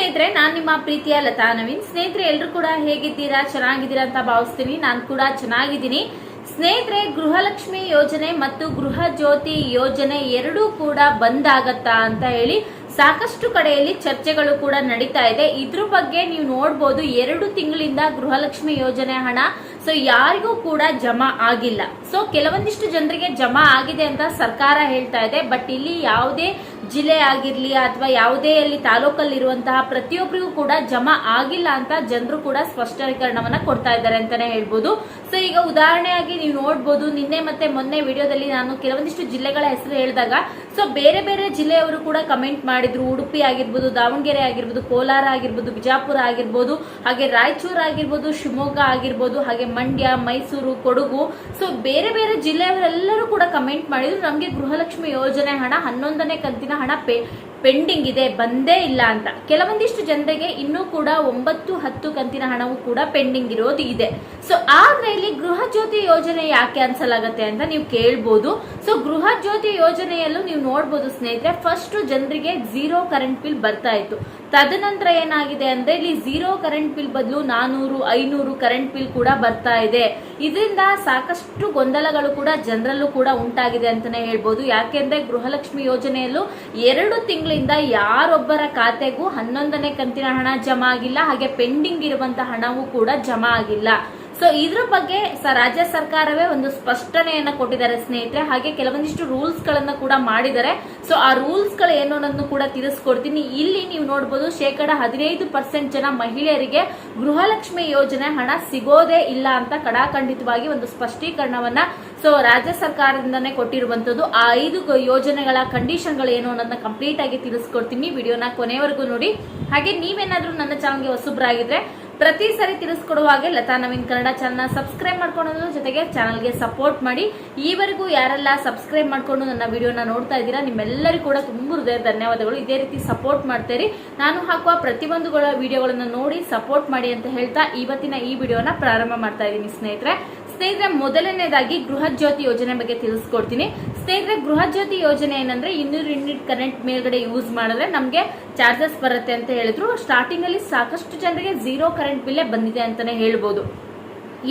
ಸ್ನೇಹಿತರೆ, ನಾನ್ ನಿಮ್ಮ ಪ್ರೀತಿಯ ಲತಾ ನವೀನ್. ಸ್ನೇಹಿತರೆ ಎಲ್ಲರೂ ಕೂಡ ಹೇಗಿದ್ದೀರಾ? ಚೆನ್ನಾಗಿದ್ದೀರಾ ಅಂತ ಭಾವಿಸ್ತೀನಿ. ನಾನು ಕೂಡ ಚೆನ್ನಾಗಿದ್ದೀನಿ. ಸ್ನೇಹಿತರೆ, ಗೃಹಲಕ್ಷ್ಮಿ ಯೋಜನೆ ಮತ್ತು ಗೃಹ ಜ್ಯೋತಿ ಯೋಜನೆ ಎರಡೂ ಕೂಡ ಬಂದ್ ಆಗತ್ತಾ ಅಂತ ಹೇಳಿ ಸಾಕಷ್ಟು ಕಡೆಯಲ್ಲಿ ಚರ್ಚೆಗಳು ಕೂಡ ನಡೀತಾ ಇದೆ. ಇದ್ರ ಬಗ್ಗೆ ನೀವು ನೋಡ್ಬೋದು, ಎರಡು ತಿಂಗಳಿಂದ ಗೃಹಲಕ್ಷ್ಮಿ ಯೋಜನೆ ಹಣ ಸೊ ಯಾರಿಗೂ ಕೂಡ ಜಮಾ ಆಗಿಲ್ಲ. ಸೊ ಕೆಲವೊಂದಿಷ್ಟು ಜನರಿಗೆ ಜಮಾ ಆಗಿದೆ ಅಂತ ಸರ್ಕಾರ ಹೇಳ್ತಾ ಇದೆ. ಬಟ್ ಇಲ್ಲಿ ಯಾವುದೇ ಜಿಲ್ಲೆ ಆಗಿರ್ಲಿ ಅಥವಾ ಯಾವುದೇ ಅಲ್ಲಿ ತಾಲೂಕಲ್ಲಿ ಇರುವಂತಹ ಪ್ರತಿಯೊಬ್ಬರಿಗೂ ಕೂಡ ಜಮಾ ಆಗಿಲ್ಲ ಅಂತ ಜನರು ಕೂಡ ಸ್ಪಷ್ಟೀಕರಣವನ್ನ ಕೊಡ್ತಾ ಇದ್ದಾರೆ ಅಂತಾನೆ ಹೇಳ್ಬೋದು. ಸೊ ಈಗ ಉದಾಹರಣೆಯಾಗಿ ನೀವು ನೋಡ್ಬೋದು, ನಿನ್ನೆ ಮತ್ತೆ ಮೊನ್ನೆ ವಿಡಿಯೋದಲ್ಲಿ ನಾನು ಕೆಲವೊಂದಿಷ್ಟು ಜಿಲ್ಲೆಗಳ ಹೆಸರು ಹೇಳಿದಾಗ ಸೊ ಬೇರೆ ಬೇರೆ ಜಿಲ್ಲೆಯವರು ಕೂಡ ಕಮೆಂಟ್ ಮಾಡಿದ್ರು. ಉಡುಪಿ ಆಗಿರ್ಬೋದು, ದಾವಣಗೆರೆ ಆಗಿರ್ಬೋದು, ಕೋಲಾರ ಆಗಿರ್ಬೋದು, ಬಿಜಾಪುರ ಆಗಿರ್ಬೋದು, ಹಾಗೆ ರಾಯಚೂರು ಆಗಿರ್ಬೋದು, ಶಿವಮೊಗ್ಗ ಆಗಿರ್ಬೋದು, ಹಾಗೆ ಮಂಡ್ಯ, ಮೈಸೂರು, ಕೊಡಗು. ಸೊ ಬೇರೆ ಬೇರೆ ಜಿಲ್ಲೆಯವರೆಲ್ಲರೂ ಕೂಡ ಕಮೆಂಟ್ ಮಾಡಿದ್ರು. ನಮಗೆ ಗೃಹಲಕ್ಷ್ಮಿ ಯೋಜನೆ ಹಣ, ಹನ್ನೊಂದನೇ ಕಂತಿನ ಹಣ ಪೆಂಡಿಂಗ್ ಇದೆ, ಬಂದೇ ಇಲ್ಲ ಅಂತ. ಕೆಲವೊಂದಿಷ್ಟು ಜನರಿಗೆ ಇನ್ನೂ ಕೂಡ ಒಂಬತ್ತು, ಹತ್ತು ಕಂತಿನ ಹಣವು ಕೂಡ ಪೆಂಡಿಂಗ್ ಇರೋದು ಇದೆ. ಸೊ ಆದ್ರೆ ಇಲ್ಲಿ ಗೃಹ ಜ್ಯೋತಿ ಯೋಜನೆ ಯಾಕೆ ಕ್ಯಾನ್ಸಲ್ ಆಗತ್ತೆ ಅಂತ ನೀವು ಕೇಳ್ಬೋದು. ಸೊ ಗೃಹ ಜ್ಯೋತಿ ಯೋಜನೆಯಲ್ಲೂ ನೀವು ನೋಡ್ಬೋದು ಸ್ನೇಹಿತರೆ ಫಸ್ಟ್ ಜನರಿಗೆ ಝೀರೋ ಕರೆಂಟ್ ಬಿಲ್ ಬರ್ತಾ ಇತ್ತು. ತದನಂತರ ಏನಾಗಿದೆ ಅಂದ್ರೆ, ಇಲ್ಲಿ ಝೀರೋ ಕರೆಂಟ್ ಬಿಲ್ ಬದಲು ನಾನೂರು, ಐನೂರು ಕರೆಂಟ್ ಬಿಲ್ ಕೂಡ ಬರ್ತಾ ಇದೆ. ಇದರಿಂದ ಸಾಕಷ್ಟು ಗೊಂದಲಗಳು ಕೂಡ ಜನರಲ್ಲೂ ಕೂಡ ಉಂಟಾಗಿದೆ ಅಂತಾನೆ ಹೇಳ್ಬೋದು. ಯಾಕೆಂದ್ರೆ ಗೃಹಲಕ್ಷ್ಮಿ ಯೋಜನೆಯಲ್ಲೂ ಎರಡು ತಿಂಗಳಿಂದ ಯಾರೊಬ್ಬರ ಖಾತೆಗೂ ಹನ್ನೊಂದನೇ ಕಂತಿನ ಹಣ ಜಮಾ ಆಗಿಲ್ಲ, ಹಾಗೆ ಪೆಂಡಿಂಗ್ ಇರುವಂತಹ ಹಣವೂ ಕೂಡ ಜಮಾ ಆಗಿಲ್ಲ. ಸೊ ಇದ್ರ ಬಗ್ಗೆ ರಾಜ್ಯ ಸರ್ಕಾರವೇ ಒಂದು ಸ್ಪಷ್ಟನೆಯನ್ನ ಕೊಟ್ಟಿದ್ದಾರೆ ಸ್ನೇಹಿತರೆ. ಹಾಗೆ ಕೆಲವೊಂದಿಷ್ಟು ರೂಲ್ಸ್ ಗಳನ್ನ ಕೂಡ ಮಾಡಿದ್ದಾರೆ. ಸೊ ಆ ರೂಲ್ಸ್ಗಳು ಏನು ಅನ್ನೋದನ್ನು ಕೂಡ ತಿಳಿಸ್ಕೊಡ್ತೀನಿ. ಇಲ್ಲಿ ನೀವು ನೋಡಬಹುದು ಶೇಕಡ ಹದಿನೈದು ಪರ್ಸೆಂಟ್ ಜನ ಮಹಿಳೆಯರಿಗೆ ಗೃಹಲಕ್ಷ್ಮಿ ಯೋಜನೆ ಹಣ ಸಿಗೋದೇ ಇಲ್ಲ ಅಂತ ಕಡಾಖಂಡಿತವಾಗಿ ಒಂದು ಸ್ಪಷ್ಟೀಕರಣವನ್ನ ಸೊ ರಾಜ್ಯ ಸರ್ಕಾರದಿಂದನೇ ಕೊಟ್ಟಿರುವಂತದ್ದು ಆ ಐದು ಯೋಜನೆಗಳ ಯೋಜನೆಗಳ ಕಂಡೀಷನ್ಗಳು ಏನು ಅನ್ನೋದನ್ನ ಕಂಪ್ಲೀಟ್ ಆಗಿ ತಿಳಿಸ್ಕೊಡ್ತೀನಿ. ವಿಡಿಯೋನ ಕೊನೆವರೆಗೂ ನೋಡಿ. ಹಾಗೆ ನೀವೇನಾದ್ರೂ ನನ್ನ ಚಾನಲ್ಗೆ ಹೊಸಬ್ರಾಗಿದ್ರೆ ಪ್ರತಿ ಸರಿ ತಿಳಿಸ್ಕೊಡುವಾಗೆ ಲತಾ ನವೀನ್ ಕನ್ನಡ ಚಾನಲ್ನ ಸಬ್ಸ್ಕ್ರೈಬ್ ಮಾಡ್ಕೊಳ್ಳೋದ್ರ ಜೊತೆಗೆ ಚಾನಲ್ಗೆ ಸಪೋರ್ಟ್ ಮಾಡಿ. ಈವರೆಗೂ ಯಾರೆಲ್ಲ ಸಬ್ಸ್ಕ್ರೈಬ್ ಮಾಡ್ಕೊಂಡು ನನ್ನ ವಿಡಿಯೋನ ನೋಡ್ತಾ ಇದ್ದೀರಾ, ನಿಮ್ಮೆಲ್ಲರಿಗೂ ಕೂಡ ತುಂಬ ಹೃದಯ ಧನ್ಯವಾದಗಳು. ಇದೇ ರೀತಿ ಸಪೋರ್ಟ್ ಮಾಡ್ತೀರಿ. ನಾನು ಹಾಕುವ ಪ್ರತಿಯೊಂದುಗಳ ವಿಡಿಯೋಗಳನ್ನು ನೋಡಿ ಸಪೋರ್ಟ್ ಮಾಡಿ ಅಂತ ಹೇಳ್ತಾ ಇವತ್ತಿನ ಈ ವಿಡಿಯೋನ ಪ್ರಾರಂಭ ಮಾಡ್ತಾ ಇದ್ದೀನಿ ಸ್ನೇಹಿತರೆ. ಸ್ನೇಹಿತರೆ, ಮೊದಲನೇದಾಗಿ ಗೃಹ ಜ್ಯೋತಿ ಯೋಜನೆ ಬಗ್ಗೆ ತಿಳಿಸ್ಕೊಡ್ತೀನಿ. ಸ್ನೇಹಿತರೆ, ಗೃಹ ಜ್ಯೋತಿ ಯೋಜನೆ ಏನಂದ್ರೆ ಇನ್ನೂರು ಯೂನಿಟ್ ಕರೆಂಟ್ ಮೇಲ್ಗಡೆ ಯೂಸ್ ಮಾಡಿದ್ರೆ ನಮಗೆ ಚಾರ್ಜಸ್ ಬರುತ್ತೆ ಅಂತ ಹೇಳಿದ್ರು. ಸ್ಟಾರ್ಟಿಂಗ್ ಅಲ್ಲಿ ಸಾಕಷ್ಟು ಜನರಿಗೆ ಝೀರೋ ಕರೆಂಟ್ ಬಿಲ್ಲೇ ಬಂದಿದೆ ಅಂತಾನೆ ಹೇಳ್ಬೋದು.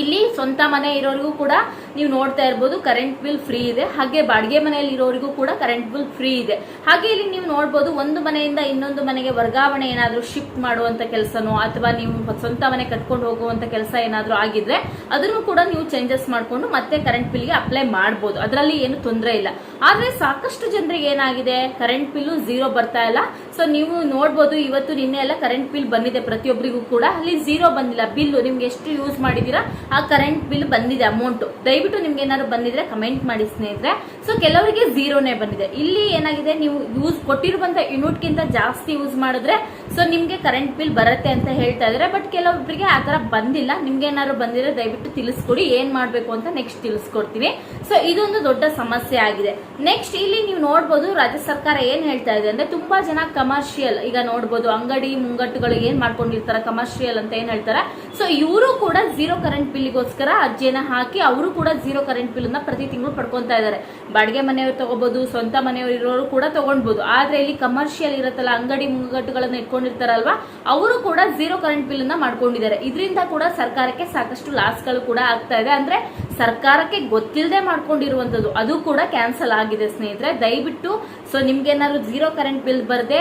ಇಲ್ಲಿ ಸ್ವಂತ ಮನೆ ಇರೋರಿಗೂ ಕೂಡ ನೀವು ನೋಡ್ತಾ ಇರ್ಬೋದು ಕರೆಂಟ್ ಬಿಲ್ ಫ್ರೀ ಇದೆ. ಹಾಗೆ ಬಾಡಿಗೆ ಮನೆಯಲ್ಲಿ ಇರೋರಿಗೂ ಕೂಡ ಕರೆಂಟ್ ಬಿಲ್ ಫ್ರೀ ಇದೆ. ಹಾಗೆ ಇಲ್ಲಿ ನೀವು ನೋಡ್ಬೋದು, ಒಂದು ಮನೆಯಿಂದ ಇನ್ನೊಂದು ಮನೆಗೆ ವರ್ಗಾವಣೆ ಏನಾದರೂ ಶಿಫ್ಟ್ ಮಾಡುವಂತ ಕೆಲಸನೋ, ಅಥವಾ ನೀವು ಸ್ವಂತ ಮನೆ ಕಟ್ಕೊಂಡು ಹೋಗುವಂತ ಕೆಲಸ ಏನಾದರೂ ಆಗಿದ್ರೆ, ಅದನ್ನು ಕೂಡ ನೀವು ಚೇಂಜಸ್ ಮಾಡಿಕೊಂಡು ಮತ್ತೆ ಕರೆಂಟ್ ಬಿಲ್ಗೆ ಅಪ್ಲೈ ಮಾಡ್ಬೋದು. ಅದರಲ್ಲಿ ಏನು ತೊಂದರೆ ಇಲ್ಲ. ಆದರೆ ಸಾಕಷ್ಟು ಜನರಿಗೆ ಏನಾಗಿದೆ? ಕರೆಂಟ್ ಬಿಲ್ಲು ಝೀರೋ ಬರ್ತಾ ಇಲ್ಲ. ಸೊ ನೀವು ನೋಡ್ಬೋದು, ಇವತ್ತು ನಿನ್ನೆ ಎಲ್ಲ ಕರೆಂಟ್ ಬಿಲ್ ಬಂದಿದೆ ಪ್ರತಿಯೊಬ್ಬರಿಗೂ ಕೂಡ. ಅಲ್ಲಿ ಝೀರೋ ಬಂದಿಲ್ಲ. ಬಿಲ್ಲು ನಿಮ್ಗೆ ಎಷ್ಟು ಯೂಸ್ ಮಾಡಿದೀರಾ ಆ ಕರೆಂಟ್ ಬಿಲ್ ಬಂದಿದೆ ಅಮೌಂಟ್ ದಯವಿಟ್ಟು ನಿಮ್ಗೆ ಏನಾದ್ರು ಬಂದಿದ್ರೆ ಕಮೆಂಟ್ ಮಾಡಿ ಸ್ನೇಹಿತರೆ. ಸೊ ಕೆಲವರಿಗೆ ಝೀರೋನೇ ಬಂದಿದೆ. ಇಲ್ಲಿ ಏನಾಗಿದೆ, ನೀವು ಯೂಸ್ ಕೊಟ್ಟಿರುವಂತ ಯೂನಿಟ್ಗಿಂತ ಜಾಸ್ತಿ ಯೂಸ್ ಮಾಡಿದ್ರೆ ಸೊ ನಿಮ್ಗೆ ಕರೆಂಟ್ ಬಿಲ್ ಬರುತ್ತೆ ಅಂತ ಹೇಳ್ತಾ ಇದ್ದಾರೆ. ಬಟ್ ಕೆಲವೊಬ್ಬರಿಗೆ ಆ ತರ ಬಂದಿಲ್ಲ. ನಿಮ್ಗೆ ಏನಾದ್ರು ಬಂದಿದ್ರೆ ದಯವಿಟ್ಟು ತಿಳಿಸ್ಕೊಡಿ. ಏನ್ ಮಾಡ್ಬೇಕು ಅಂತ ನೆಕ್ಸ್ಟ್ ತಿಳಿಸ್ಕೊಡ್ತೀನಿ. ಸೊ ಇದೊಂದು ದೊಡ್ಡ ಸಮಸ್ಯೆ ಆಗಿದೆ. ನೆಕ್ಸ್ಟ್ ಇಲ್ಲಿ ನೀವು ನೋಡ್ಬೋದು ರಾಜ್ಯ ಸರ್ಕಾರ ಏನ್ ಹೇಳ್ತಾ ಇದೆ ಅಂದ್ರೆ, ತುಂಬಾ ಜನ ಕಮರ್ಷಿಯಲ್ ಈಗ ನೋಡ್ಬೋದು ಅಂಗಡಿ, ಮುಂಗಟ್ಟುಗಳು ಏನ್ ಮಾಡ್ಕೊಂಡಿರ್ತಾರೆ ಕಮರ್ಷಿಯಲ್ ಅಂತ ಏನ್ ಹೇಳ್ತಾರೆ ಸೊ ಇವರು ಕೂಡ ಝೀರೋ ಕರೆಂಟ್ ಬಿಲ್ಗೋಸ್ಕರ ಅರ್ಜಿಯನ್ನ ಹಾಕಿ ಅವರು ಕೂಡ ಝೀರೋ ಕರೆಂಟ್ ಬಿಲ್ನ ಪ್ರತಿ ತಿಂಗಳು ಪಡ್ಕೊತಾ ಇದ್ದಾರೆ ಬಾಡಿಗೆ ಮನೆಯವರು ತಗೋಬಹುದು ಸ್ವಂತ ಮನೆಯವರು ಇರೋರು ಕೂಡ ತಗೊಂಡ್ಬೋದು. ಆದ್ರೆ ಇಲ್ಲಿ ಕಮರ್ಷಿಯಲ್ ಇರುತ್ತಲ್ಲ, ಅಂಗಡಿ ಮುಂಗಟ್ಟುಗಳನ್ನ ಇಟ್ಕೊಂಡಿರ್ತಾರಲ್ವಾ, ಅವರು ಕೂಡ ಝೀರೋ ಕರೆಂಟ್ ಬಿಲ್ ಅನ್ನ ಮಾಡ್ಕೊಂಡಿದ್ದಾರೆ. ಇದರಿಂದ ಕೂಡ ಸರ್ಕಾರಕ್ಕೆ ಸಾಕಷ್ಟು ಲಾಸ್ಗಳು ಕೂಡ ಆಗ್ತಾ ಇದೆ. ಅಂದ್ರೆ ಸರ್ಕಾರಕ್ಕೆ ಗೊತ್ತಿಲ್ಲದೆ ಮಾಡ್ಕೊಂಡಿರುವಂತದ್ದು, ಅದು ಕೂಡ ಕ್ಯಾನ್ಸಲ್ ಆಗಿದೆ ಸ್ನೇಹಿತರೆ. ದಯವಿಟ್ಟು ಸೊ ನಿಮ್ಗೆ ಏನಾದ್ರು ಝೀರೋ ಕರೆಂಟ್ ಬಿಲ್ ಬರದೆ,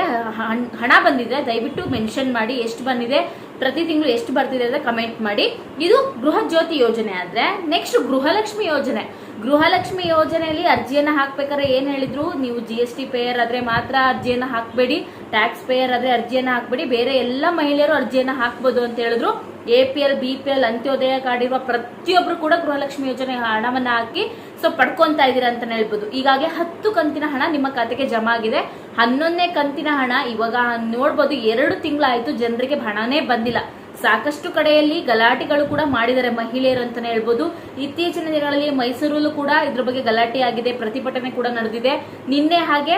ಹಣ ಬಂದಿದೆ, ದಯವಿಟ್ಟು ಮೆನ್ಷನ್ ಮಾಡಿ ಎಷ್ಟು ಬಂದಿದೆ, ಪ್ರತಿ ತಿಂಗಳು ಎಷ್ಟು ಬರ್ತಿದೆ ಅಂತ ಕಮೆಂಟ್ ಮಾಡಿ. ಇದು ಗೃಹ ಜ್ಯೋತಿ ಯೋಜನೆ ಆದ್ರೆ ನೆಕ್ಸ್ಟ್ ಗೃಹಲಕ್ಷ್ಮಿ ಯೋಜನೆ. ಗೃಹಲಕ್ಷ್ಮಿ ಯೋಜನೆಯಲ್ಲಿ ಅರ್ಜಿಯನ್ನ ಹಾಕ್ಬೇಕಾದ್ರೆ ಏನ್ ಹೇಳಿದ್ರು? ನೀವು ಜಿ ಪೇಯರ್ ಆದ್ರೆ ಮಾತ್ರ ಅರ್ಜಿಯನ್ನ ಹಾಕ್ಬೇಡಿ. ಟ್ಯಾಕ್ಸ್ ಪೇಯರ್ ಆದ್ರೆ ಅರ್ಜಿಯನ್ನ ಹಾಕ್ಬೇಡಿ. ಬೇರೆ ಎಲ್ಲ ಮಹಿಳೆಯರು ಅರ್ಜಿಯನ್ನ ಹಾಕ್ಬೋದು ಅಂತ ಹೇಳಿದ್ರು. A P L B P L Antyodaya card ಇರುವ ಪ್ರತಿಯೊಬ್ರು ಕೂಡ ಗೃಹಲಕ್ಷ್ಮಿ ಯೋಜನೆ ಹಣವನ್ನ ಹಾಕಿ ಸೊ ಪಡ್ಕೊಂತಾ ಇದ್ದೀರಾ ಅಂತ ಹೇಳ್ಬೋದು. ಈಗಾಗಲೇ ಹತ್ತು ಕಂತಿನ ಹಣ ನಿಮ್ಮ ಖಾತೆಗೆ ಜಮಾ ಆಗಿದೆ. ಹನ್ನೊಂದನೇ ಕಂತಿನ ಹಣ ಇವಾಗ ನೋಡ್ಬೋದು, ಎರಡು ತಿಂಗಳಾಯ್ತು ಜನರಿಗೆ ಹಣನೇ ಬಂದಿಲ್ಲ. ಸಾಕಷ್ಟು ಕಡೆಯಲ್ಲಿ ಗಲಾಟೆಗಳು ಕೂಡ ಮಾಡಿದ್ದಾರೆ ಮಹಿಳೆಯರು ಅಂತಾನೆ ಹೇಳ್ಬೋದು. ಇತ್ತೀಚಿನ ದಿನಗಳಲ್ಲಿ ಮೈಸೂರಲ್ಲೂ ಕೂಡ ಇದ್ರ ಬಗ್ಗೆ ಗಲಾಟೆ ಆಗಿದೆ ಪ್ರತಿಭಟನೆ ಕೂಡ ನಡೆದಿದೆ. ನಿನ್ನೆ ಹಾಗೆ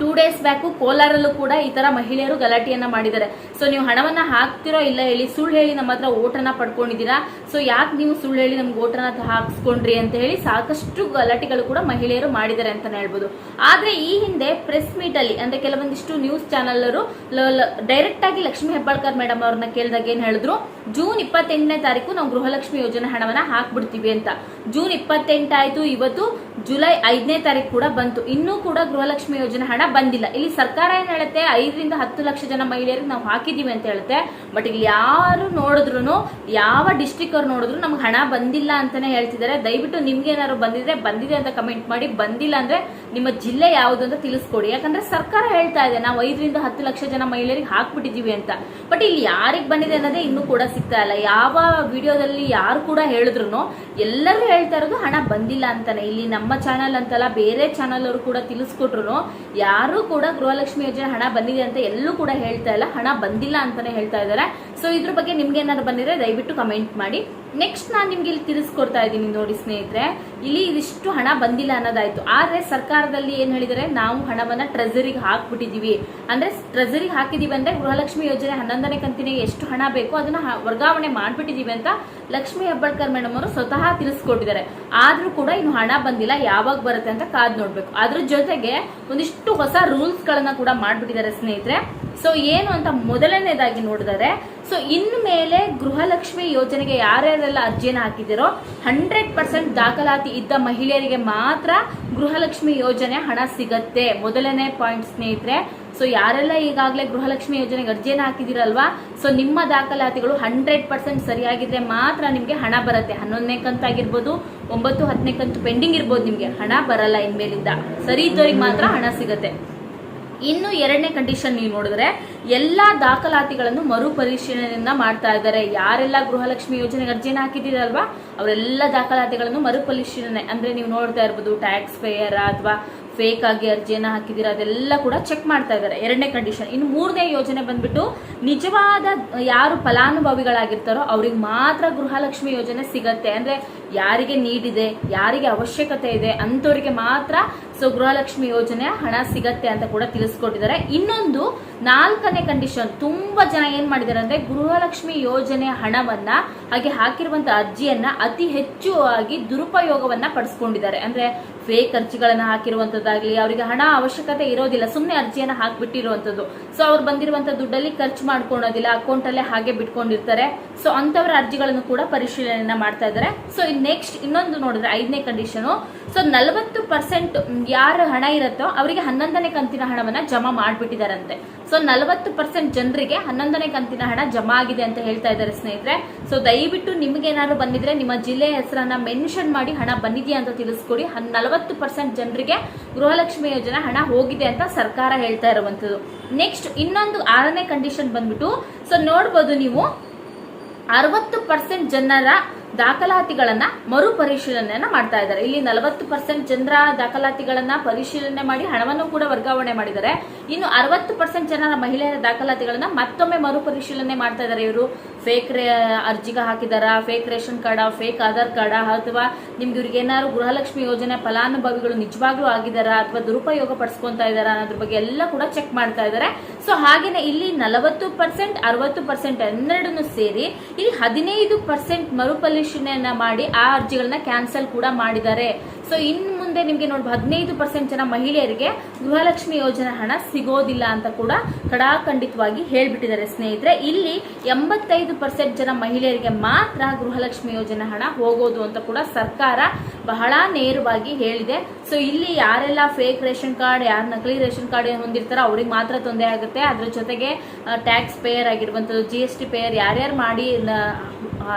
ಟೂ ಡೇಸ್ ಬ್ಯಾಕು ಕೋಲಾರಲ್ಲೂ ಕೂಡ ಈ ತರ ಮಹಿಳೆಯರು ಗಲಾಟೆಯನ್ನ ಮಾಡಿದ್ದಾರೆ. ಸೊ ನೀವು ಹಣವನ್ನ ಹಾಕ್ತಿರೋ ಇಲ್ಲ ಹೇಳಿ, ಸುಳ್ಳು ಹೇಳಿ ನಮ್ಮ ಹತ್ರ ಓಟನ್ನ ಪಡ್ಕೊಂಡಿದ್ದೀರಾ? ಸೊ ಯಾಕೆ ನೀವು ಸುಳ್ಳು ಹೇಳಿ ನಮ್ಗೆ ಓಟನ್ನ ಹಾಕ್ಸ್ಕೊಂಡ್ರಿ ಅಂತ ಹೇಳಿ ಸಾಕಷ್ಟು ಗಲಾಟೆಗಳು ಕೂಡ ಮಹಿಳೆಯರು ಮಾಡಿದ್ದಾರೆ ಅಂತಾನೆ ಹೇಳ್ಬೋದು. ಆದ್ರೆ ಈ ಹಿಂದೆ ಪ್ರೆಸ್ ಮೀಟ್ ಅಲ್ಲಿ, ಅಂದ್ರೆ ಕೆಲವೊಂದಿಷ್ಟು ನ್ಯೂಸ್ ಚಾನೆಲರು ಡೈರೆಕ್ಟ್ ಆಗಿ ಲಕ್ಷ್ಮೀ ಹೆಬ್ಬಾಳ್ಕರ್ ಮೇಡಮ್ ಅವ್ರನ್ನ ಕೇಳಿದಾಗ ಏನ್ ಹೇಳಿದ್ರು? ಜೂನ್ ಇಪ್ಪತ್ತೆಂಟನೇ ತಾರೀಕು ನಾವು ಗೃಹಲಕ್ಷ್ಮಿ ಯೋಜನೆ ಹಣವನ್ನ ಹಾಕ್ಬಿಡ್ತೀವಿ ಅಂತ. ಜೂನ್ ಇಪ್ಪತ್ತೆಂಟಾಯ್ತು ಇವತ್ತು ಜುಲೈ ಐದನೇ ತಾರೀಕು ಕೂಡ ಬಂತು. ಇನ್ನೂ ಕೂಡ ಗೃಹಲಕ್ಷ್ಮಿ ಯೋಜನೆ ಹಣ ಬಂದಿಲ್ಲ. ಇಲ್ಲಿ ಸರ್ಕಾರ ಏನ್ ಹೇಳುತ್ತೆ? ಐದರಿಂದ ಹತ್ತು ಲಕ್ಷ ಜನ ಮಹಿಳೆಯರಿಗೆ ನಾವು ಹಾಕಿದೀವಿ ಅಂತ ಹೇಳುತ್ತೆ. ಬಟ್ ಇಲ್ಲಿ ಯಾರು ನೋಡಿದ್ರು ಯಾವ ಡಿಸ್ಟಿಕ್ ಅವ್ರು ನೋಡಿದ್ರು ನಮ್ಗೆ ಹಣ ಬಂದಿಲ್ಲ ಅಂತಾನೆ ಹೇಳ್ತಿದ್ದಾರೆ. ದಯವಿಟ್ಟು ನಿಮ್ಗೆ ಏನಾದ್ರು ಬಂದಿದ್ರೆ ಬಂದಿದೆ ಅಂತ ಕಮೆಂಟ್ ಮಾಡಿ. ಬಂದಿಲ್ಲ ಅಂದ್ರೆ ನಿಮ್ಮ ಜಿಲ್ಲೆ ಯಾವುದು ಅಂತ ತಿಳಿಸ್ಕೊಡಿ. ಯಾಕಂದ್ರೆ ಸರ್ಕಾರ ಹೇಳ್ತಾ ಇದೆ, ನಾವು ಐದರಿಂದ ಹತ್ತು ಲಕ್ಷ ಜನ ಮಹಿಳೆಯರಿಗೆ ಹಾಕ್ಬಿಟ್ಟಿದೀವಿ ಅಂತ. ಬಟ್ ಇಲ್ಲಿ ಯಾರಿಗೆ ಬಂದಿದೆ ಅನ್ನೋದೇ ಇನ್ನೂ ಕೂಡ ಸಿಗ್ತಾ ಇಲ್ಲ. ಯಾವ ವಿಡಿಯೋದಲ್ಲಿ ಯಾರು ಕೂಡ ಹೇಳಿದ್ರು ಎಲ್ಲರೂ ಹೇಳ್ತಾ ಇರೋದು ಹಣ ಬಂದಿಲ್ಲ ಅಂತಾನೆ. ಇಲ್ಲಿ ನಮ್ಮ ಚಾನಲ್ ಅಂತಲ್ಲ, ಬೇರೆ ಚಾನಲ್ ಅವರು ಕೂಡ ತಿಳಿಸ್ಕೊಟ್ರು ಯಾರು ಕೂಡ ಗೃಹಲಕ್ಷ್ಮಿ ಯೋಜನೆ ಹಣ ಬಂದಿದೆ ಅಂತ ಎಲ್ಲೂ ಕೂಡ ಹೇಳ್ತಾ ಇಲ್ಲ. ಹಣ ಬಂದಿಲ್ಲ ಅಂತಾನೆ ಹೇಳ್ತಾ ಇದ್ದಾರೆ. ಸೊ ಇದ್ರ ಬಗ್ಗೆ ನಿಮ್ಗೆ ಏನಾದ್ರು ಬಂದಿದ್ರೆ ದಯವಿಟ್ಟು ಕಮೆಂಟ್ ಮಾಡಿ. ನೆಕ್ಸ್ಟ್ ನಾನು ನಿಮ್ಗೆ ಇಲ್ಲಿ ತಿಳಿಸ್ಕೊಡ್ತಾ ಇದ್ದೀನಿ ನೋಡಿ ಸ್ನೇಹಿತರೆ. ಇಲ್ಲಿ ಇದಿಷ್ಟು ಹಣ ಬಂದಿಲ್ಲ ಅನ್ನೋದಾಯ್ತು. ಆದ್ರೆ ಸರ್ಕಾರದಲ್ಲಿ ಏನ್ ಹೇಳಿದರೆ ನಾವು ಹಣವನ್ನ ಟ್ರೆಜರಿಗೆ ಹಾಕ್ಬಿಟ್ಟಿದೀವಿ. ಅಂದ್ರೆ ಟ್ರೆಜರಿಗೆ ಹಾಕಿದೀವಿ ಅಂದ್ರೆ ಗೃಹಲಕ್ಷ್ಮಿ ಯೋಜನೆ ಹನ್ನೊಂದನೇ ಕಂತಿನಿಗೆ ಎಷ್ಟು ಹಣ ಬೇಕು ಅದನ್ನ ವರ್ಗಾವಣೆ ಮಾಡ್ಬಿಟ್ಟಿದೀವಿ ಅಂತ ಲಕ್ಷ್ಮಿ ಹೆಬ್ಬಾಳ್ಕರ್ ಮೇಡಮ್ ಅವರು ಸ್ವತಃ ತಿಳಿಸ್ಕೊಟ್ಟಿದ್ದಾರೆ ಆದ್ರೂ ಕೂಡ ಇನ್ನು ಹಣ ಬಂದಿಲ್ಲ. ಯಾವಾಗ ಬರುತ್ತೆ ಅಂತ ಕಾದ್ ನೋಡ್ಬೇಕು. ಅದ್ರ ಜೊತೆಗೆ ಒಂದಿಷ್ಟು ಹೊಸ ರೂಲ್ಸ್ ಗಳನ್ನ ಕೂಡ ಮಾಡ್ಬಿಟ್ಟಿದ್ದಾರೆ ಸ್ನೇಹಿತರೆ. ಸೊ ಏನು ಅಂತ ಮೊದಲನೇದಾಗಿ ನೋಡಿದರೆ ಸೊ ಇನ್ನು ಮೇಲೆ ಗೃಹಲಕ್ಷ್ಮಿ ಯೋಜನೆಗೆ ಯಾರ್ಯಾರೆಲ್ಲ ಅರ್ಜಿಯನ್ನು ಹಾಕಿದಿರೋ ಹಂಡ್ರೆಡ್ ಪರ್ಸೆಂಟ್ ದಾಖಲಾತಿ ಇದ್ದ ಮಹಿಳೆಯರಿಗೆ ಮಾತ್ರ ಗೃಹಲಕ್ಷ್ಮಿ ಯೋಜನೆ ಹಣ ಸಿಗತ್ತೆ. ಮೊದಲನೇ ಪಾಯಿಂಟ್, ಸ್ನೇಹಿತರೆ. ಸೊ ಯಾರೆಲ್ಲ ಈಗಾಗಲೇ ಗೃಹಲಕ್ಷ್ಮಿ ಯೋಜನೆಗೆ ಅರ್ಜಿಯನ್ನು ಹಾಕಿದಿರಲ್ವಾ ಸೊ ನಿಮ್ಮ ದಾಖಲಾತಿಗಳು ಹಂಡ್ರೆಡ್ ಪರ್ಸೆಂಟ್ ಸರಿಯಾಗಿದ್ರೆ ಮಾತ್ರ ನಿಮಗೆ ಹಣ ಬರುತ್ತೆ. ಹನ್ನೊಂದನೇ ಕಂತಾಗಿರ್ಬೋದು ಒಂಬತ್ತು, ಹತ್ತನೇ ಕಂತು ಪೆಂಡಿಂಗ್ ಇರ್ಬೋದು ನಿಮಗೆ ಹಣ ಬರಲ್ಲ ಇನ್ಮೇಲಿಂದ. ಸರಿ ಇದ್ದವ್ರಿಗೆ ಮಾತ್ರ ಹಣ ಸಿಗತ್ತೆ. ಇನ್ನು ಎರಡನೇ ಕಂಡೀಷನ್ ನೀವು ನೋಡಿದ್ರೆ ಎಲ್ಲಾ ದಾಖಲಾತಿಗಳನ್ನು ಮರುಪರಿಶೀಲನೆಯನ್ನ ಮಾಡ್ತಾ ಇದ್ದಾರೆ. ಯಾರೆಲ್ಲ ಗೃಹಲಕ್ಷ್ಮಿ ಯೋಜನೆಗೆ ಅರ್ಜಿಯನ್ನು ಹಾಕಿದ್ದೀರಲ್ವಾ? ಅವರೆಲ್ಲ ದಾಖಲಾತಿಗಳನ್ನು ಮರುಪರಿಶೀಲನೆ ಅಂದ್ರೆ ನೀವು ನೋಡ್ತಾ ಇರ್ಬೋದು ಟ್ಯಾಕ್ಸ್ ಪೇಯರ್ ಅಥವಾ ಫೇಕ್ ಆಗಿ ಅರ್ಜಿಯನ್ನು ಹಾಕಿದ್ದೀರಾ ಅದೆಲ್ಲ ಕೂಡ ಚೆಕ್ ಮಾಡ್ತಾ ಇದ್ದಾರೆ. ಎರಡನೇ ಕಂಡೀಷನ್ ಇನ್ನು ಮೂರನೇ ಯೋಜನೆ ಬಂದ್ಬಿಟ್ಟು ನಿಜವಾದ ಯಾರು ಫಲಾನುಭವಿಗಳಾಗಿರ್ತಾರೋ ಅವ್ರಿಗೆ ಮಾತ್ರ ಗೃಹಲಕ್ಷ್ಮಿ ಯೋಜನೆ ಸಿಗತ್ತೆ. ಅಂದರೆ ಯಾರಿಗೆ ನೀಡಿದೆ ಯಾರಿಗೆ ಅವಶ್ಯಕತೆ ಇದೆ ಅಂಥವ್ರಿಗೆ ಮಾತ್ರ ಸೊ ಗೃಹಲಕ್ಷ್ಮಿ ಯೋಜನೆ ಹಣ ಸಿಗತ್ತೆ ಅಂತ ಕೂಡ ತಿಳಿಸ್ಕೊಟ್ಟಿದ್ದಾರೆ. ಇನ್ನೊಂದು ನಾಲ್ಕನೇ ಕಂಡೀಷನ್ ತುಂಬಾ ಜನ ಏನ್ ಮಾಡಿದ್ದಾರೆ ಅಂದ್ರೆ ಗೃಹಲಕ್ಷ್ಮಿ ಯೋಜನೆ ಹಣವನ್ನ ಹಾಗೆ ಹಾಕಿರುವಂತ ಅರ್ಜಿಯನ್ನ ಅತಿ ಹೆಚ್ಚು ಆಗಿ ದುರುಪಯೋಗವನ್ನ ಪಡಿಸ್ಕೊಂಡಿದ್ದಾರೆ. ಅಂದ್ರೆ ಫೇಕ್ ಅರ್ಜಿಗಳನ್ನ ಹಾಕಿರುವಂತದ್ದಾಗ್ಲಿ, ಅವರಿಗೆ ಹಣ ಅವಶ್ಯಕತೆ ಇರೋದಿಲ್ಲ ಸುಮ್ಮನೆ ಅರ್ಜಿಯನ್ನು ಹಾಕ್ಬಿಟ್ಟಿರುವಂತದ್ದು. ಸೊ ಅವ್ರು ಬಂದಿರುವಂತ ದುಡ್ಡಲ್ಲಿ ಖರ್ಚು ಮಾಡ್ಕೊಳೋದಿಲ್ಲ ಅಕೌಂಟ್ ಅಲ್ಲೇ ಹಾಗೆ ಬಿಟ್ಕೊಂಡಿರ್ತಾರೆ. ಸೊ ಅಂತವರ ಅರ್ಜಿಗಳನ್ನು ಕೂಡ ಪರಿಶೀಲನೆಯನ್ನ ಮಾಡ್ತಾ ಇದ್ದಾರೆ. ಸೊ ನೆಕ್ಸ್ಟ್ ಇನ್ನೊಂದು ನೋಡಿದ್ರೆ ಐದನೇ ಕಂಡೀಷನ್ ಸೊ ನಲವತ್ತು ಪರ್ಸೆಂಟ್ ಯಾರು ಹಣ ಇರುತ್ತೋ, ಅವರಿಗೆ ಹನ್ನೊಂದನೇ ಕಂತಿನ ಹಣವನ್ನ ಜಮಾ ಮಾಡ್ಬಿಟ್ಟಿದಾರಂತೆ. ಸೊ ನಲವತ್ತು ಪರ್ಸೆಂಟ್ ಜನರಿಗೆ ಹನ್ನೊಂದನೇ ಕಂತಿನ ಹಣ ಜಮಾ ಆಗಿದೆ ಅಂತ ಹೇಳ್ತಾ ಇದ್ದಾರೆ ಸ್ನೇಹಿತರೆ. ಸೊ ದಯವಿಟ್ಟು ನಿಮ್ಗೆ ಏನಾದ್ರು ಬಂದಿದ್ರೆ ನಿಮ್ಮ ಜಿಲ್ಲೆಯ ಹೆಸರನ್ನ ಮೆನ್ಷನ್ ಮಾಡಿ ಹಣ ಬಂದಿದೆಯಾ ಅಂತ ತಿಳಿಸ್ಕೊಡಿ. ನಲವತ್ತು ಪರ್ಸೆಂಟ್ ಜನರಿಗೆ ಗೃಹಲಕ್ಷ್ಮಿ ಯೋಜನೆ ಹಣ ಹೋಗಿದೆ ಅಂತ ಸರ್ಕಾರ ಹೇಳ್ತಾ ಇರುವಂತದ್ದು ನೆಕ್ಸ್ಟ್ ಇನ್ನೊಂದು ಆರನೇ ಕಂಡೀಷನ್ ಬಂದ್ಬಿಟ್ಟು ಸೊ ನೋಡ್ಬೋದು ನೀವು, ಅರವತ್ತು ಪರ್ಸೆಂಟ್ ಜನರ ದಾಖಲಾತಿಗಳನ್ನ ಮರುಪರಿಶೀಲನೆಯನ್ನ ಮಾಡ್ತಾ ಇದ್ದಾರೆ. ಇಲ್ಲಿ ನಲವತ್ತು ಪರ್ಸೆಂಟ್ ಜನರ ದಾಖಲಾತಿಗಳನ್ನ ಪರಿಶೀಲನೆ ಮಾಡಿ ಹಣವನ್ನು ಕೂಡ ವರ್ಗಾವಣೆ ಮಾಡಿದ್ದಾರೆ. ಇನ್ನು ಅರವತ್ತು ಪರ್ಸೆಂಟ್ ಜನರ ಮಹಿಳೆಯರ ದಾಖಲಾತಿಗಳನ್ನ ಮತ್ತೊಮ್ಮೆ ಮರುಪರಿಶೀಲನೆ ಮಾಡ್ತಾ ಇದ್ದಾರೆ ಇವರು. ಫೇಕ್ ಅರ್ಜಿಗೆ ಹಾಕಿದಾರ? Fake ration card fake Aadhaar card ಅಥವಾ ನಿಮ್ಗೆ ಇವ್ರಿಗೆ ಏನಾದ್ರು ಗೃಹಲಕ್ಷ್ಮಿ ಯೋಜನೆ ಫಲಾನುಭವಿಗಳು ನಿಜವಾಗ್ಲೂ ಆಗಿದಾರಾ ಅಥವಾ ದುರುಪಯೋಗ ಪಡಿಸ್ಕೊಂತ ಇದಾರ ಅನ್ನೋದ್ರ ಬಗ್ಗೆ ಎಲ್ಲ ಕೂಡ ಚೆಕ್ ಮಾಡ್ತಾ ಇದ್ದಾರೆ. ಸೊ ಹಾಗೇನೆ ಇಲ್ಲಿ ನಲವತ್ತು ಪರ್ಸೆಂಟ್ ಅರವತ್ತು ಪರ್ಸೆಂಟ್ ಎರಡನ್ನೂ ಸೇರಿ ಇಲ್ಲಿ ಹದಿನೈದು ಪರ್ಸೆಂಟ್ ಮರುಪರಿಶೀಲನೆಯನ್ನ ಮಾಡಿ ಆ ಅರ್ಜಿಗಳನ್ನ ಕ್ಯಾನ್ಸಲ್ ಕೂಡ ಮಾಡಿದ್ದಾರೆ. ಸೊ ಇನ್ನು ಮುಂದೆ ನಿಮಗೆ ನೋಡಿ ಹದಿನೈದು ಪರ್ಸೆಂಟ್ ಜನ ಮಹಿಳೆಯರಿಗೆ ಗೃಹಲಕ್ಷ್ಮಿ ಯೋಜನೆ ಹಣ ಸಿಗೋದಿಲ್ಲ ಅಂತ ಕೂಡ ಕಡಾಖಂಡಿತವಾಗಿ ಹೇಳ್ಬಿಟ್ಟಿದ್ದಾರೆ ಸ್ನೇಹಿತರೆ. ಇಲ್ಲಿ ಎಂಬತ್ತೈದು ಪರ್ಸೆಂಟ್ ಜನ ಮಹಿಳೆಯರಿಗೆ ಮಾತ್ರ ಗೃಹಲಕ್ಷ್ಮಿ ಯೋಜನೆ ಹಣ ಹೋಗೋದು ಅಂತ ಕೂಡ ಸರ್ಕಾರ ಬಹಳ ನೇರವಾಗಿ ಹೇಳಿದೆ. ಸೊ ಇಲ್ಲಿ ಯಾರೆಲ್ಲ ಫೇಕ್ ರೇಷನ್ ಕಾರ್ಡ್, ಯಾರು ನಕಲಿ ರೇಷನ್ ಕಾರ್ಡ್ ಹೊಂದಿರ್ತಾರೋ ಅವ್ರಿಗೆ ಮಾತ್ರ ತೊಂದರೆ ಆಗುತ್ತೆ. ಅದ್ರ ಜೊತೆಗೆ ಟ್ಯಾಕ್ಸ್ ಪೇಯರ್ ಆಗಿರುವಂಥದ್ದು ಜಿ ಎಸ್ ಟಿ ಪೇಯರ್ ಯಾರ್ಯಾರು ಮಾಡಿ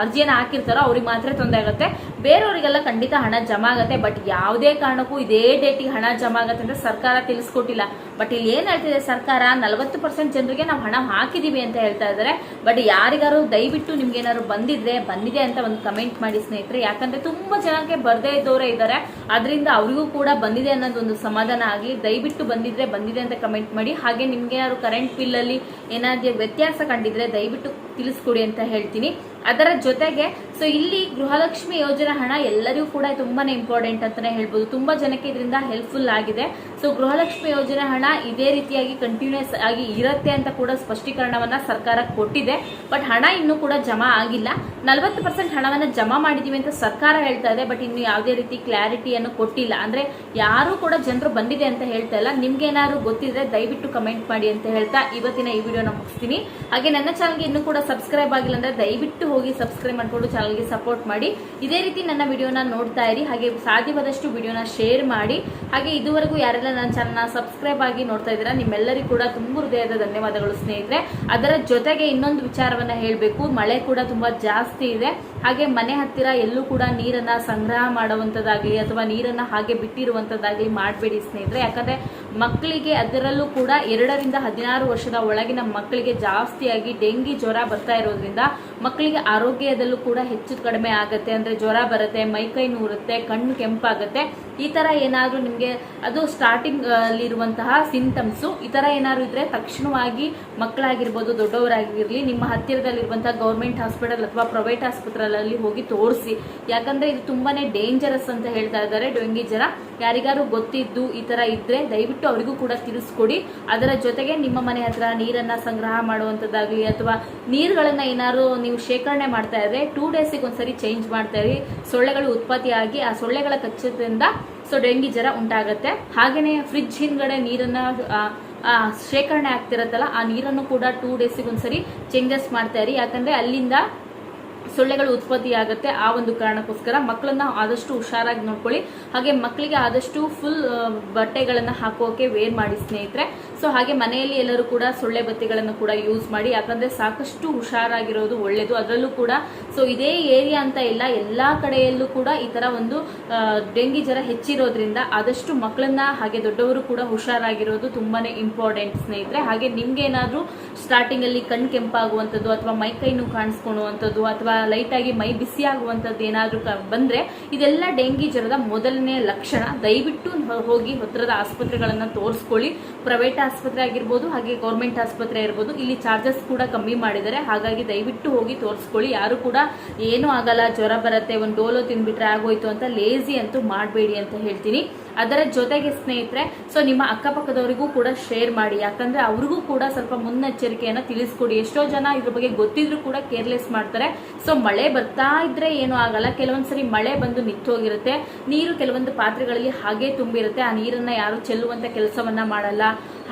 ಅರ್ಜಿಯನ್ನು ಹಾಕಿರ್ತಾರೋ ಅವ್ರಿಗೆ ಮಾತ್ರ ತೊಂದರೆ ಆಗುತ್ತೆ. ಬೇರೆಯವರಿಗೆಲ್ಲ ಖಂಡಿತ ಹಣ ಜಮಾ ಆಗುತ್ತೆ ಬಟ್ ಯಾವುದೇ ಕಾರಣಕ್ಕೂ ಇದೇ ಡೇಟಿಗೆ ಹಣ ಜಮಾ ಆಗುತ್ತೆ ಅಂತ ಸರ್ಕಾರ ತಿಳಿಸ್ಕೊಟ್ಟಿಲ್ಲ. ಬಟ್ ಇಲ್ಲಿ ಏನ್ ಹೇಳ್ತಿದೆ ಸರ್ಕಾರ? ನಲವತ್ತು ಪರ್ಸೆಂಟ್ ಜನರಿಗೆ ನಾವು ಹಣ ಹಾಕಿದೀವಿ ಅಂತ ಹೇಳ್ತಾ ಇದ್ದಾರೆ. ಬಟ್ ಯಾರಿಗಾರು ದಯವಿಟ್ಟು ನಿಮ್ಗೆ ಏನಾದ್ರು ಬಂದಿದ್ರೆ, ಬಂದಿದೆ ಅಂತ ಒಂದು ಕಮೆಂಟ್ ಮಾಡಿ ಸ್ನೇಹಿತರೆ. ಯಾಕಂದ್ರೆ ತುಂಬಾ ಜನಕ್ಕೆ ಬರ್ದೇ ಇದ್ದವರೇ ಇದ್ದಾರೆ. ಅದರಿಂದ ಅವರಿಗೂ ಕೂಡ ಬಂದಿದೆ ಅನ್ನೋದು ಒಂದು ಸಮಾಧಾನ ಆಗಲಿ. ದಯವಿಟ್ಟು ಬಂದಿದ್ರೆ ಬಂದಿದೆ ಅಂತ ಕಮೆಂಟ್ ಮಾಡಿ. ಹಾಗೆ ನಿಮ್ಗೆ ಏನಾದ್ರು ಕರೆಂಟ್ ಬಿಲ್ ಅಲ್ಲಿ ಏನಾದ್ರು ವ್ಯತ್ಯಾಸ ಕಂಡಿದ್ರೆ ದಯವಿಟ್ಟು ತಿಳಿಸ್ಕೊಡಿ ಅಂತ ಹೇಳ್ತೀನಿ. ಅದರ ಜೊತೆಗೆ ಸೊ ಇಲ್ಲಿ ಗೃಹಲಕ್ಷ್ಮಿ ಯೋಜನೆ ಹಣ ಎಲ್ಲರಿಗೂ ಕೂಡ ತುಂಬಾನೇ ಇಂಪಾರ್ಟೆಂಟ್ ಅಂತಾನೆ ಹೇಳ್ಬೋದು. ತುಂಬಾ ಜನಕ್ಕೆ ಇದರಿಂದ ಹೆಲ್ಪ್ಫುಲ್ ಆಗಿದೆ. ಸೊ ಗೃಹಲಕ್ಷ್ಮಿ ಯೋಜನೆ ಹಣ ಇದೇ ರೀತಿಯಾಗಿ ಕಂಟಿನ್ಯೂಸ್ ಆಗಿ ಇರುತ್ತೆ ಅಂತ ಕೂಡ ಸ್ಪಷ್ಟೀಕರಣವನ್ನ ಸರ್ಕಾರ ಕೊಟ್ಟಿದೆ. ಬಟ್ ಹಣ ಇನ್ನೂ ಕೂಡ ಜಮಾ ಆಗಿಲ್ಲ. ನಲವತ್ತು ಪರ್ಸೆಂಟ್ ಹಣವನ್ನ ಜಮಾ ಮಾಡಿದೀವಿ ಅಂತ ಸರ್ಕಾರ ಹೇಳ್ತಾ ಇದೆ. ಬಟ್ ಇನ್ನು ಯಾವುದೇ ರೀತಿ ಕ್ಲಾರಿಟಿಯನ್ನು ಕೊಟ್ಟಿಲ್ಲ. ಅಂದ್ರೆ ಯಾರು ಕೂಡ ಜನರು ಬಂದಿದೆ ಅಂತ ಹೇಳ್ತಾ ಇಲ್ಲ. ನಿಮ್ಗೆ ಏನಾದ್ರು ಗೊತ್ತಿದ್ರೆ ದಯವಿಟ್ಟು ಕಮೆಂಟ್ ಮಾಡಿ ಅಂತ ಹೇಳ್ತಾ ಇವತ್ತಿನ ಈ ವಿಡಿಯೋನ ಮುಗಿಸ್ತೀನಿ. ಹಾಗೆ ನನ್ನ ಚಾನಲ್ಗೆ ಇನ್ನೂ ಕೂಡ ಸಬ್ಸ್ಕ್ರೈಬ್ ಆಗಿಲ್ಲ ಅಂದ್ರೆ ದಯವಿಟ್ಟು ಹೋಗಿ ಸಬ್ಸ್ಕ್ರೈಬ್ ಮಾಡ್ಕೊಂಡು ಚಾನಲ್ಗೆ ಸಪೋರ್ಟ್ ಮಾಡಿ. ಇದೇ ರೀತಿ ನನ್ನ ವಿಡಿಯೋನ ನೋಡ್ತಾ ಇರಿ. ಹಾಗೆ ಸಾಧ್ಯವಾದಷ್ಟು ವಿಡಿಯೋನ ಶೇರ್ ಮಾಡಿ. ಹಾಗೆ ಇದುವರೆಗೂ ಯಾರೆಲ್ಲ ನನ್ನ ಚಾನಲ್ನ ಸಬ್ಸ್ಕ್ರೈಬ್ ಆಗಿ ನೋಡ್ತಾ ಇದ್ದೀರಾ, ನಿಮ್ಮೆಲ್ಲರಿಗೂ ಕೂಡ ತುಂಬ ಹೃದಯದ ಧನ್ಯವಾದಗಳು ಸ್ನೇಹಿತರೆ. ಅದರ ಜೊತೆಗೆ ಇನ್ನೊಂದು ವಿಚಾರವನ್ನು ಹೇಳಬೇಕು. ಮಳೆ ಕೂಡ ತುಂಬ ಜಾಸ್ತಿ ಇದೆ. ಹಾಗೆ ಮನೆ ಹತ್ತಿರ ಎಲ್ಲೂ ಕೂಡ ನೀರನ್ನು ಸಂಗ್ರಹ ಮಾಡುವಂಥದ್ದಾಗಲಿ ಅಥವಾ ನೀರನ್ನು ಹಾಗೆ ಬಿಟ್ಟಿರುವಂಥದ್ದಾಗಲಿ ಮಾಡಬೇಡಿ ಸ್ನೇಹಿತರೆ. ಯಾಕಂದರೆ ಮಕ್ಕಳಿಗೆ ಅದರಲ್ಲೂ ಕೂಡ ಎರಡರಿಂದ ಹದಿನಾರು ವರ್ಷದ ಒಳಗಿನ ಮಕ್ಕಳಿಗೆ ಜಾಸ್ತಿಯಾಗಿ ಡೆಂಗಿ ಜ್ವರ ಬರ್ತಾ ಇರೋದ್ರಿಂದ ಮಕ್ಕಳಿಗೆ ಆರೋಗ್ಯದಲ್ಲೂ ಕೂಡ ಹೆಚ್ಚು ಕಡಿಮೆ ಆಗುತ್ತೆ. ಅಂದರೆ ಜ್ವರ ಬರುತ್ತೆ ಮೈಕೈ ನೂರುತ್ತೆ, ಕಣ್ಣು ಕೆಂಪಾಗುತ್ತೆ. ಈ ಥರ ಏನಾದರೂ ನಿಮಗೆ ಅದು ಸ್ಟಾರ್ಟಿಂಗ್ ಸಿಂಟಮ್ಸು ಈ ಥರ ಏನಾದರೂ ಇದ್ದರೆ ತಕ್ಷಣವಾಗಿ ಮಕ್ಕಳಾಗಿರ್ಬೋದು, ದೊಡ್ಡವರಾಗಿರಲಿ, ನಿಮ್ಮ ಹತ್ತಿರದಲ್ಲಿರುವಂತಹ ಗೌರ್ಮೆಂಟ್ ಹಾಸ್ಪಿಟಲ್ ಅಥವಾ ಪ್ರೈವೇಟ್ ಆಸ್ಪತ್ರೆಯಲ್ಲಿ ಹೋಗಿ ತೋರಿಸಿ. ಯಾಕಂದ್ರೆ ಇದು ತುಂಬಾನೇ ಡೇಂಜರಸ್ ಅಂತ ಹೇಳ್ತಾ ಇದ್ದಾರೆ. ಡೆಂಗಿ ಜ್ವರ ಯಾರಿಗಾರು ಗೊತ್ತಿದ್ದು ಈ ತರ ಇದ್ರೆ ದಯವಿಟ್ಟು ಅವರಿಗೂ ಕೂಡ ತಿಳಿಸ್ಕೊಡಿ. ಅದರ ಜೊತೆಗೆ ನಿಮ್ಮ ಮನೆ ಹತ್ರ ನೀರನ್ನ ಸಂಗ್ರಹ ಮಾಡುವಂತದ್ದಾಗ್ಲಿ ಅಥವಾ ನೀರುಗಳನ್ನ ಏನಾದ್ರು ನೀವು ಶೇಖರಣೆ ಮಾಡ್ತಾ ಇದ್ರೆ ಟೂ ಡೇಸಿಗೆ ಒಂದ್ಸರಿ ಚೇಂಜ್ ಮಾಡ್ತಾ ಇರಿ. ಸೊಳ್ಳೆಗಳು ಉತ್ಪತ್ತಿಯಾಗಿ ಆ ಸೊಳ್ಳೆಗಳ ಕಚ್ಚದಿಂದ ಸೊ ಡೆಂಗಿ ಜ್ವರ ಉಂಟಾಗತ್ತೆ. ಹಾಗೇನೆ ಫ್ರಿಡ್ಜ್ ಹಿಂದ್ಗಡೆ ನೀರನ್ನ ಶೇಖರಣೆ ಆಗ್ತಿರತ್ತಲ್ಲ, ಆ ನೀರನ್ನು ಕೂಡ ಟೂ ಡೇಸಿಗೆ ಒಂದ್ಸರಿ ಚೇಂಜಸ್ ಮಾಡ್ತಾ ಇರಿ. ಯಾಕಂದ್ರೆ ಅಲ್ಲಿಂದ ಸೊಳ್ಳೆಗಳು ಉತ್ಪತ್ತಿ ಆಗುತ್ತೆ ಆ ಒಂದು ಕಾರಣಕ್ಕೋಸ್ಕರ ಮಕ್ಕಳನ್ನ ಆದಷ್ಟು ಹುಷಾರಾಗಿ ನೋಡ್ಕೊಳ್ಳಿ. ಹಾಗೆ ಮಕ್ಕಳಿಗೆ ಆದಷ್ಟು ಫುಲ್ ಬಟ್ಟೆಗಳನ್ನ ಹಾಕೋಕೆ ವೇರ್ ಮಾಡಿ ಸ್ನೇಹಿತರೆ. ಸೊ ಹಾಗೆ ಮನೆಯಲ್ಲಿ ಎಲ್ಲರೂ ಕೂಡ ಸೊಳ್ಳೆ ಬತ್ತಿಗಳನ್ನು ಕೂಡ ಯೂಸ್ ಮಾಡಿ, ಯಾಕಂದ್ರೆ ಸಾಕಷ್ಟು ಹುಷಾರಾಗಿರೋದು ಒಳ್ಳೇದು. ಅದರಲ್ಲೂ ಕೂಡ ಸೊ ಇದೇ ಏರಿಯಾ ಅಂತ ಇಲ್ಲ, ಎಲ್ಲಾ ಕಡೆಯಲ್ಲೂ ಕೂಡ ಈ ತರ ಒಂದು ಡೆಂಗಿ ಜ್ವರ ಹೆಚ್ಚಿರೋದ್ರಿಂದ ಆದಷ್ಟು ಮಕ್ಕಳನ್ನ ಹಾಗೆ ದೊಡ್ಡವರು ಕೂಡ ಹುಷಾರಾಗಿರೋದು ತುಂಬಾನೇ ಇಂಪಾರ್ಟೆಂಟ್ ಸ್ನೇಹಿತರೆ. ಹಾಗೆ ನಿಮ್ಗೆ ಏನಾದ್ರು ಸ್ಟಾರ್ಟಿಂಗ್ ಅಲ್ಲಿ ಕಣ್ ಕೆಂಪಾಗುವಂಥದ್ದು ಅಥವಾ ಮೈ ಕೈನು ಕಾಣಿಸ್ಕೊಳ್ಳುವಂಥದ್ದು ಅಥವಾ ಲೈಟ್ ಆಗಿ ಮೈ ಬಿಸಿ ಆಗುವಂಥದ್ದು ಏನಾದ್ರೂ ಬಂದ್ರೆ ಇದೆಲ್ಲ ಡೆಂಗಿ ಜ್ವರದ ಮೊದಲನೇ ಲಕ್ಷಣ. ದಯವಿಟ್ಟು ಹೋಗಿ ಹತ್ತಿರದ ಆಸ್ಪತ್ರೆಗಳನ್ನ ತೋರಿಸ್ಕೊಳ್ಳಿ. ಪ್ರೈವೇಟ್ ಆಸ್ಪತ್ರೆ ಆಗಿರ್ಬೋದು, ಹಾಗೆ ಗೌರ್ಮೆಂಟ್ ಆಸ್ಪತ್ರೆ ಇರ್ಬೋದು ಇಲ್ಲಿ ಚಾರ್ಜಸ್ ಕೂಡ ಕಮ್ಮಿ ಮಾಡಿದ್ದಾರೆ. ಹಾಗಾಗಿ ದಯವಿಟ್ಟು ಹೋಗಿ ತೋರಿಸ್ಕೊಳ್ಳಿ. ಯಾರು ಕೂಡ ಏನೂ ಆಗಲ್ಲ, ಜ್ವರ ಬರುತ್ತೆ, ಒಂದು ಡೋಲೋ ತಿಂದ್ಬಿಟ್ರೆ ಆಗೋಯ್ತು ಅಂತ ಲೇಜಿ ಅಂತೂ ಮಾಡಬೇಡಿ ಅಂತ ಹೇಳ್ತೀನಿ. ಅದರ ಜೊತೆಗೆ ಸ್ನೇಹಿತರೆ ಸೊ ನಿಮ್ಮ ಅಕ್ಕಪಕ್ಕದವರಿಗೂ ಕೂಡ ಶೇರ್ ಮಾಡಿ. ಯಾಕಂದ್ರೆ ಅವ್ರಿಗೂ ಕೂಡ ಸ್ವಲ್ಪ ಮುನ್ನೆಚ್ಚರಿಕೆಯನ್ನು ತಿಳಿಸ್ಕೊಡಿ. ಎಷ್ಟೋ ಜನ ಇದ್ರ ಬಗ್ಗೆ ಗೊತ್ತಿದ್ರು ಕೂಡ ಕೇರ್ಲೆಸ್ ಮಾಡ್ತಾರೆ. ಸೊ ಮಳೆ ಬರ್ತಾ ಇದ್ರೆ ಏನು ಆಗಲ್ಲ. ಕೆಲವೊಂದ್ಸರಿ ಮಳೆ ಬಂದು ನಿಂತೋಗಿರುತ್ತೆ. ನೀರು ಕೆಲವೊಂದು ಪಾತ್ರೆಗಳಲ್ಲಿ ಹಾಗೆ ತುಂಬಿರುತ್ತೆ. ಆ ನೀರನ್ನ ಯಾರು ಚೆಲ್ಲುವಂತ ಕೆಲಸವನ್ನ ಮಾಡಲ್ಲ.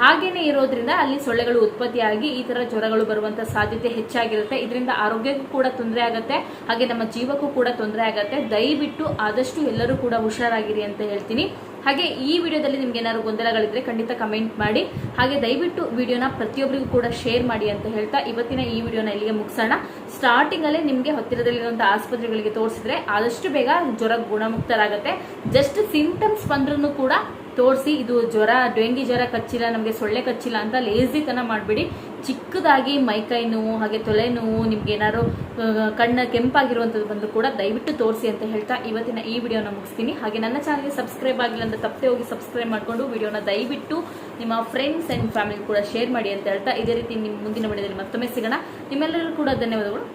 ಹಾಗೇನೆ ಇರೋದ್ರಿಂದ ಅಲ್ಲಿ ಸೊಳ್ಳೆಗಳು ಉತ್ಪತ್ತಿಯಾಗಿ ಈ ತರ ಜ್ವರಗಳು ಬರುವಂತ ಸಾಧ್ಯತೆ ಹೆಚ್ಚಾಗಿರುತ್ತೆ. ಇದರಿಂದ ಆರೋಗ್ಯಕ್ಕೂ ಕೂಡ ತೊಂದರೆ ಆಗುತ್ತೆ. ಹಾಗೆ ನಮ್ಮ ಜೀವಕ್ಕೂ ಕೂಡ ತೊಂದರೆ ಆಗುತ್ತೆ. ದಯವಿಟ್ಟು ಆದಷ್ಟು ಎಲ್ಲರೂ ಕೂಡ ಹುಷಾರಾಗಿರಿ ಅಂತ ಹೇಳ್ತೀನಿ. ಹಾಗೆ ಈ ವಿಡಿಯೋದಲ್ಲಿ ನಿಮ್ಗೆ ಏನಾದ್ರು ಗೊಂದಲಗಳಿದ್ರೆ ಖಂಡಿತ ಕಮೆಂಟ್ ಮಾಡಿ. ಹಾಗೆ ದಯವಿಟ್ಟು ವಿಡಿಯೋನ ಪ್ರತಿಯೊಬ್ಬರಿಗೂ ಕೂಡ ಶೇರ್ ಮಾಡಿ ಅಂತ ಹೇಳ್ತಾ ಇವತ್ತಿನ ಈ ವಿಡಿಯೋನ ಇಲ್ಲಿಗೆ ಮುಗಿಸೋಣ. ಸ್ಟಾರ್ಟಿಂಗ್ ಅಲ್ಲೇ ನಿಮ್ಗೆ ಹತ್ತಿರದಲ್ಲಿರುವಂತಹ ಆಸ್ಪತ್ರೆಗಳಿಗೆ ತೋರಿಸಿದ್ರೆ ಆದಷ್ಟು ಬೇಗ ಜ್ವರ ಗುಣಮುಕ್ತರಾಗತ್ತೆ. ಜಸ್ಟ್ ಸಿಂಟಮ್ಸ್ ಬಂದ್ರೂ ಕೂಡ ತೋರಿಸಿ, ಇದು ಜ್ವರ, ಡೆಂಗಿ ಜ್ವರ ಕಚ್ಚಿಲ್ಲ, ನಮಗೆ ಸೊಳ್ಳೆ ಕಚ್ಚಿಲ್ಲ ಅಂತ ಲೇಸಿತನ ಮಾಡಬೇಡಿ. ಚಿಕ್ಕದಾಗಿ ಮೈಕೈ ನೋವು, ಹಾಗೆ ತೊಲೆ ನೋವು, ನಿಮ್ಗೆ ಏನಾದ್ರು ಕಣ್ಣ ಕೆಂಪಾಗಿರುವಂಥದ್ದು ಬಂದು ಕೂಡ ದಯವಿಟ್ಟು ತೋರಿಸಿ ಅಂತ ಹೇಳ್ತಾ ಇವತ್ತಿನ ಈ ವಿಡಿಯೋನ ಮುಗಿಸ್ತೀನಿ. ಹಾಗೆ ನನ್ನ ಚಾನಲ್ಗೆ ಸಬ್ಸ್ಕ್ರೈಬ್ ಆಗಿಲ್ಲ ಅಂತ ತಪ್ಪದೆ ಹೋಗಿ ಸಬ್ಸ್ಕ್ರೈಬ್ ಮಾಡಿಕೊಂಡು ವಿಡಿಯೋನ ದಯವಿಟ್ಟು ನಿಮ್ಮ ಫ್ರೆಂಡ್ಸ್ ಆ್ಯಂಡ್ ಫ್ಯಾಮಿಲಿ ಕೂಡ ಶೇರ್ ಮಾಡಿ ಅಂತ ಹೇಳ್ತಾ ಇದೇ ರೀತಿ ನಿಮ್ಮ ಮುಂದಿನ ವಿಡಿಯೋದಲ್ಲಿ ಮತ್ತೊಮ್ಮೆ ಸಿಗೋಣ. ನಿಮ್ಮೆಲ್ಲರಿಗೂ ಕೂಡ ಧನ್ಯವಾದಗಳು.